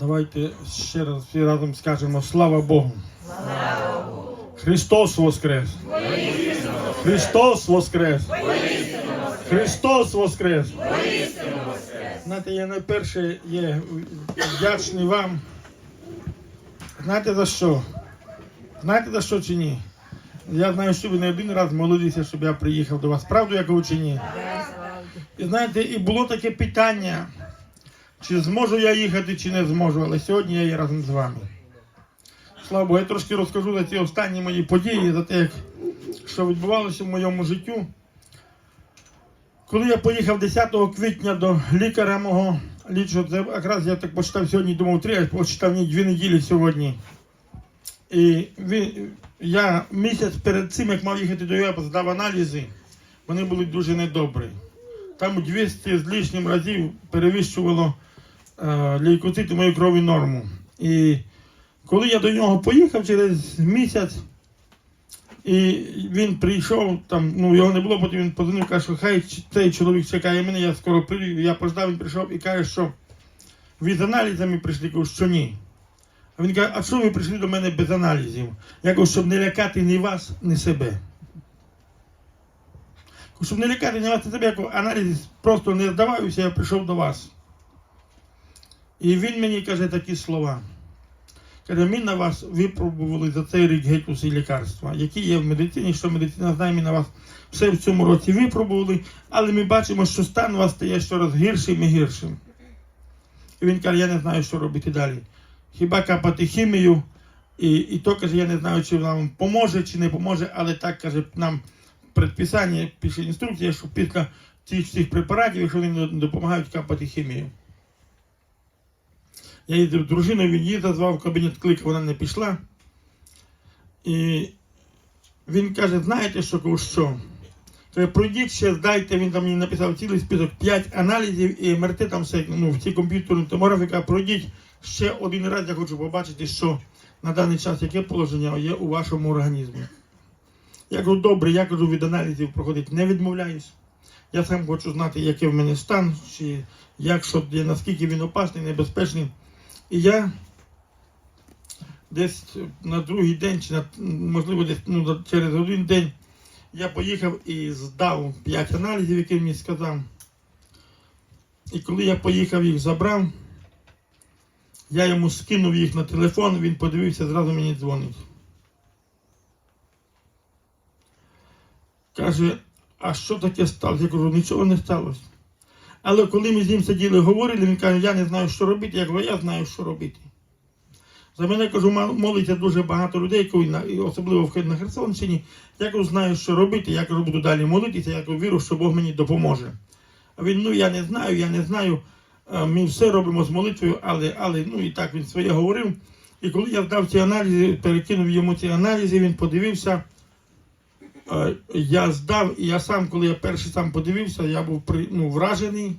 Давайте ще раз всі разом скажемо слава Богу. Христос Воскрес! Христос Воскрес! Христос Воскрес! Знаєте, я найперше є вдячний вам. Знаєте за що? Знаєте за що чи ні? Я знаю, що ви не один раз молилися, щоб я приїхав до вас. Правду я кажу чи ні? І знаєте, і було таке питання, чи зможу я їхати, чи не зможу, але сьогодні я є разом з вами. Слава Богу, я трошки розкажу за ці останні мої події, за те, як, що відбувалося в моєму життю. Коли я поїхав 10 квітня до лікаря мого лічого, це якраз я так почитав сьогодні, думав три, а почитав ні дві неділі сьогодні. І він, я місяць перед цим, як мав їхати до ЄП, здав аналізи, вони були дуже недобрі. Там 200 з лишнім разів перевищувало лейкоцити мою крові норму. І коли я до нього поїхав через місяць, і він прийшов, там, ну його не було, потім він подзвонив, каже, що хай цей чоловік чекає мене, я скоро прийду. Я пождав, він прийшов і каже, що ви з аналізами прийшли, кажу, що ні. А він каже, а що ви прийшли до мене без аналізів? Я кажу, щоб не лякати ні вас, ні себе. Щоб не лякати ні вас, ні себе, я кажу, аналіз просто не здаваюся, я прийшов до вас. І він мені каже такі слова. Каже, ми на вас випробували за цей рік геть усі лікарства, які є в медицині, що медицина знає, ми на вас все в цьому році випробували, але ми бачимо, що стан у вас стає щораз гіршим і гіршим. І він каже, я не знаю, що робити далі. Хіба капати хімію, і, і то каже, я не знаю, чи нам поможе, чи не поможе, але так каже, нам предписання, пише інструкція, що після цих всіх препаратів, якщо вони допомагають капати хімію. Я їздив з дружиною, він її зазвав в кабінет, кликав, вона не пішла. І він каже, знаєте, що що? Каже, пройдіть ще, здайте, він там мені написав цілий список 5 аналізів і МРТ там все, ну, в ці комп'ютерні томографи, каже, пройдіть ще один раз, я хочу побачити, що на даний час яке положення є у вашому організмі. Я кажу, добре, я кажу, від аналізів проходить, не відмовляюсь. Я сам хочу знати, який в мене стан, чи як, що, наскільки він опасний, небезпечний. І я десь на другий день, чи на, можливо, десь ну, через один день я поїхав і здав 5 аналізів, які мені сказав. І коли я поїхав їх забрав, я йому скинув їх на телефон, він подивився, зразу мені дзвонить. Каже, а що таке сталося? Я кажу, нічого не сталося. Але коли ми з ним сиділи, говорили, він каже, я не знаю, що робити. Я кажу, я знаю, що робити. За мене кажу, молиться дуже багато людей, особливо в на Херсонщині. Я кажу, знаю, що робити. Я кажу, буду далі молитися. Я кажу, вірю, що Бог мені допоможе. А він, ну я не знаю, я не знаю. Е, Ми все робимо з молитвою, але, але ну і так він своє говорив. І коли я здав ці аналізи, перекинув йому ці аналізи, він подивився. Е, Я здав, і я сам, коли я перший сам подивився, я був ну, вражений,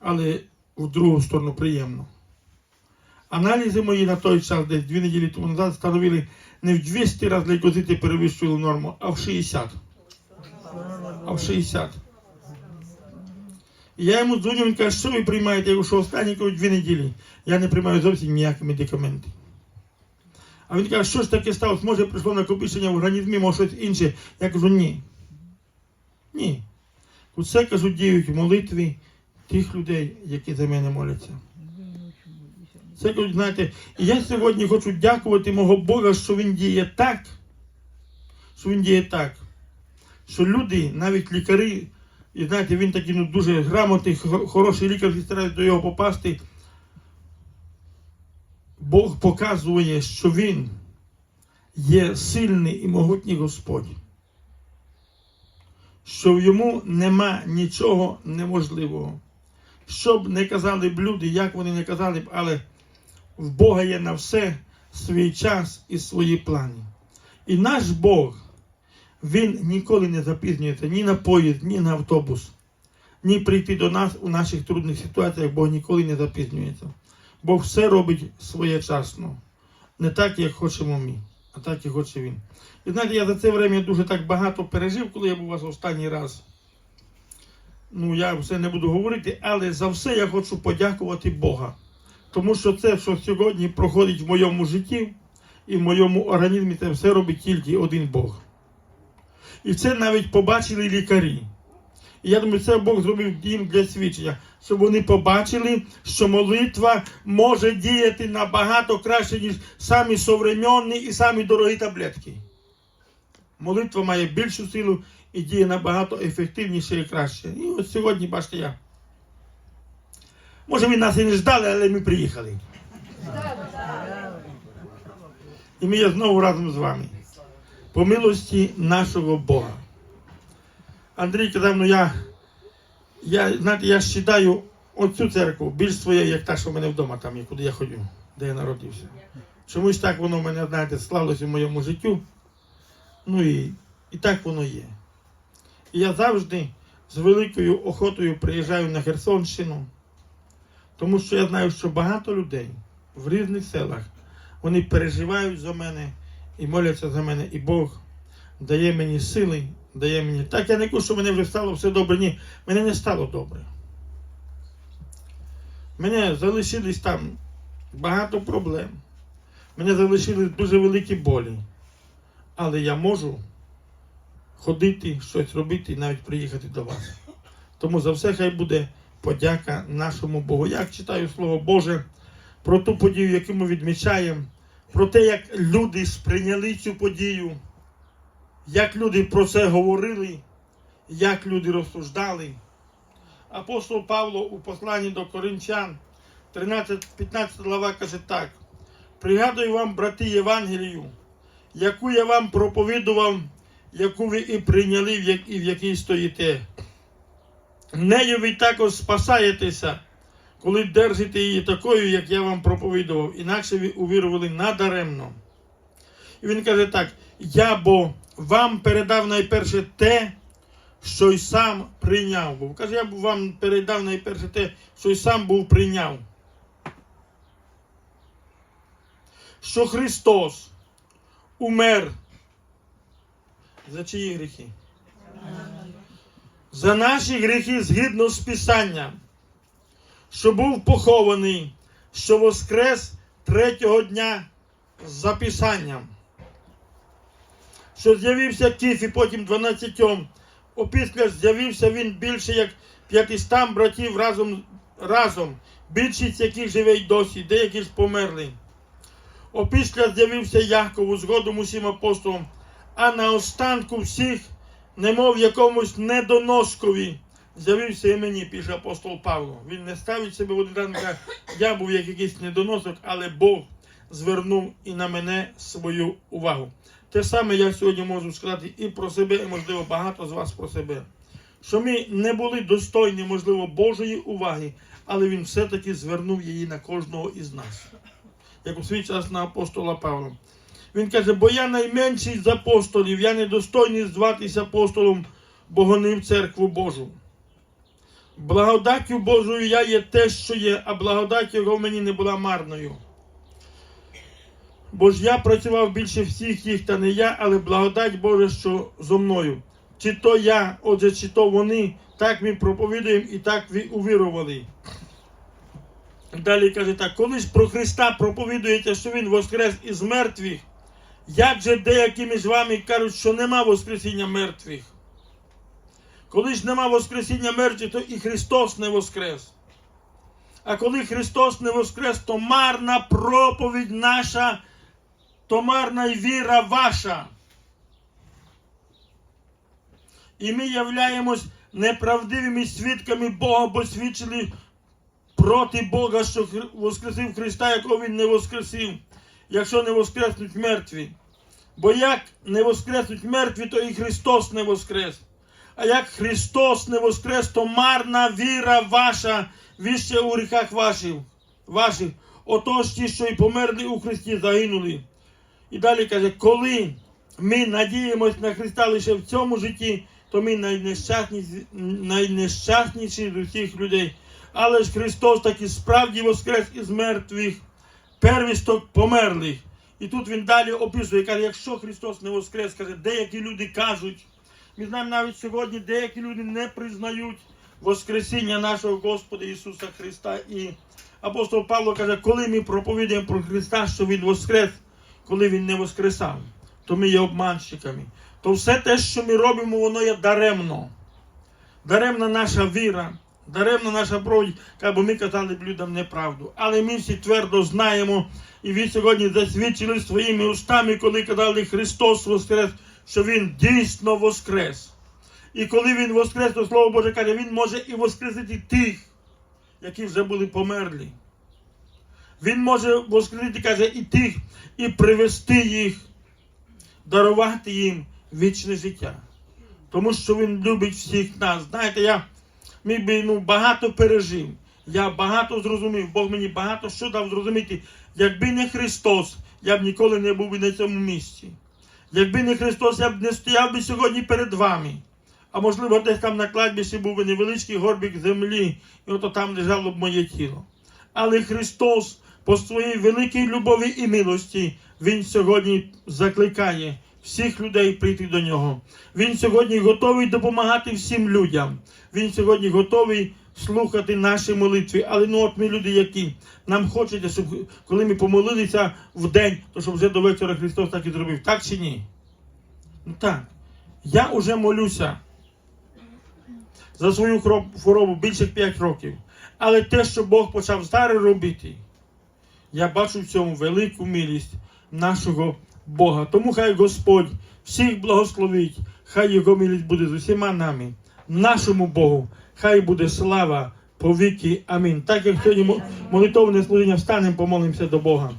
але в другу сторону приємно. Аналізи мої на той час, десь дві неділі тому назад, встановили не в 200 разів лейкоцити перевищували норму, а в 60. А в 60. І я йому дзвоню, він каже, що ви приймаєте? Я кажу, що останні дві неділі. Я не приймаю зовсім ніякі медикаменти. А він каже, що ж таке сталося? Може прийшло накопичення в організмі, може щось інше. Я кажу, ні. Ні. Усе кажу, діють молитви тих людей, які за мене моляться. Це знаєте, я сьогодні хочу дякувати мого Бога, що він діє так, що він діє так, що люди, навіть лікарі, і знаєте, він такий ну, дуже грамотний, хороший лікар, всі стараються до його попасти. Бог показує, що Він є сильний і могутній Господь. Що в йому нема нічого неможливого. Що б не казали б люди, як вони не казали б, але в Бога є на все свій час і свої плани. І наш Бог, Він ніколи не запізнюється ні на поїзд, ні на автобус, ні прийти до нас у наших трудних ситуаціях, Бог ніколи не запізнюється. Бог все робить своєчасно. Не так, як хочемо ми, а так, як хоче він. І знаєте, я за це время дуже так багато пережив, коли я був у вас останній раз. Ну, я все не буду говорити, але за все я хочу подякувати Бога. Тому що це, що сьогодні проходить в моєму житті і в моєму організмі, це все робить тільки один Бог. І це навіть побачили лікарі. І я думаю, це Бог зробив їм для свідчення, щоб вони побачили, що молитва може діяти набагато краще, ніж самі современні і самі дорогі таблетки. Молитва має більшу силу і діє набагато ефективніше і краще. І от сьогодні, бачите, я. Може, ви нас і не ждали, але ми приїхали. І ми є знову разом з вами. По милості нашого Бога. Андрій казав, ну я, я знаєте, я считаю оцю церкву більш своєю, як та, що в мене вдома, там, куди я ходю, де я народився. Чомусь так воно в мене, знаєте, склалося в моєму життю. Ну і, і так воно є. І я завжди з великою охотою приїжджаю на Херсонщину, тому що я знаю, що багато людей в різних селах вони переживають за мене і моляться за мене, і Бог дає мені сили, дає мені. Так я не кажу, що мене вже стало все добре. Ні, мене не стало добре. Мене залишились там багато проблем. Мене залишились дуже великі болі. Але я можу ходити, щось робити і навіть приїхати до вас. Тому за все хай буде подяка нашому Богу. Я читаю Слово Боже про ту подію, яку ми відмічаємо, про те, як люди сприйняли цю подію, як люди про це говорили, як люди розсуждали. Апостол Павло у посланні до Коринчан, 13-15 глава каже так: пригадую вам, брати, Євангелію, яку я вам проповідував, яку ви і прийняли, і в якій стоїте. Нею ви також спасаєтеся, коли держите її такою, як я вам проповідував, інакше ви увірували надаремно. І він каже так: я бо вам передав найперше те, що й сам прийняв був. Каже, я б вам передав найперше те, що й сам був прийняв. Що Христос умер за чиї гріхи? За наші гріхи згідно з Писанням, що був похований, що воскрес третього дня за Писанням, що з'явився Кіфі, потім дванадцятьом, опісля з'явився він більше як п'ятистам братів разом, разом, більшість яких живе й досі, деякі ж померли. Опісля з'явився Якову згодом усім апостолам, а на останку всіх, немов якомусь недоноскові, з'явився і мені, пише апостол Павло. Він не ставить себе в один каже, я був як якийсь недоносок, але Бог звернув і на мене свою увагу. Те саме я сьогодні можу сказати і про себе, і можливо багато з вас про себе. Що ми не були достойні, можливо, Божої уваги, але він все-таки звернув її на кожного із нас як у свій час на апостола Павла. Він каже, бо я найменший з апостолів, я недостойний зватися апостолом, бо гонив церкву Божу. Благодаттю Божою я є те, що є, а благодать його в мені не була марною. Бо ж я працював більше всіх їх, та не я, але благодать Божа, що зо мною. Чи то я, отже, чи то вони, так ми проповідуємо і так ви увірували. Далі каже так, коли ж про Христа проповідуєте, що Він воскрес із мертвих, як же деякі між вами кажуть, що нема воскресіння мертвих? Коли ж нема воскресіння мертвих, то і Христос не воскрес. А коли Христос не воскрес, то марна проповідь наша, то марна й віра ваша. І ми являємось неправдивими свідками Бога, бо свідчили проти Бога, що воскресив Христа, якого Він не воскресив, якщо не воскреснуть мертві. Бо як не воскреснуть мертві, то і Христос не воскрес. А як Христос не воскрес, то марна віра ваша, ви ще у гріхах ваших. ваших. Отож ті, що й померли у Христі, загинули. І далі каже, коли ми надіємось на Христа лише в цьому житті, то ми найнещасніші, найнещасніші з усіх людей. Але ж Христос таки справді воскрес із мертвих, первісток померлих. І тут він далі описує, каже, якщо Христос не воскрес, каже, деякі люди кажуть, ми знаємо навіть сьогодні, деякі люди не признають Воскресіння нашого Господа Ісуса Христа. І апостол Павло каже, коли ми проповідуємо про Христа, що Він воскрес, коли Він не воскресав, то ми є обманщиками. То все те, що ми робимо, воно є даремно. Даремна наша віра, даремна наша проповідь, бо ми казали б людям неправду. Але ми всі твердо знаємо, і ви сьогодні засвідчили своїми устами, коли казали Христос Воскрес, що Він дійсно воскрес. І коли Він воскрес, то Слово Боже каже, Він може і воскресити тих, які вже були померлі. Він може воскресити, каже, і тих, і привести їх, дарувати їм вічне життя. Тому що Він любить всіх нас. Знаєте, я міг би ну, багато пережив. Я багато зрозумів, Бог мені багато що дав зрозуміти. Якби не Христос, я б ніколи не був би на цьому місці. Якби не Христос, я б не стояв би сьогодні перед вами. А можливо, десь там на кладбищі був би невеличкий горбик землі, і ото там лежало б моє тіло. Але Христос по своїй великій любові і милості, Він сьогодні закликає всіх людей прийти до нього. Він сьогодні готовий допомагати всім людям. Він сьогодні готовий слухати наші молитви. Але ну от ми люди, які нам хочеться, щоб коли ми помолилися в день, то щоб вже до вечора Христос так і зробив. Так чи ні? Ну так. Я вже молюся за свою хворобу більше 5 років. Але те, що Бог почав зараз робити, я бачу в цьому велику милість нашого Бога. Тому хай Господь всіх благословить, хай Його милість буде з усіма нами, нашому Богу, хай буде слава по віки. Амінь. Так як сьогодні мо- молитовне служіння встанемо, помолимося до Бога.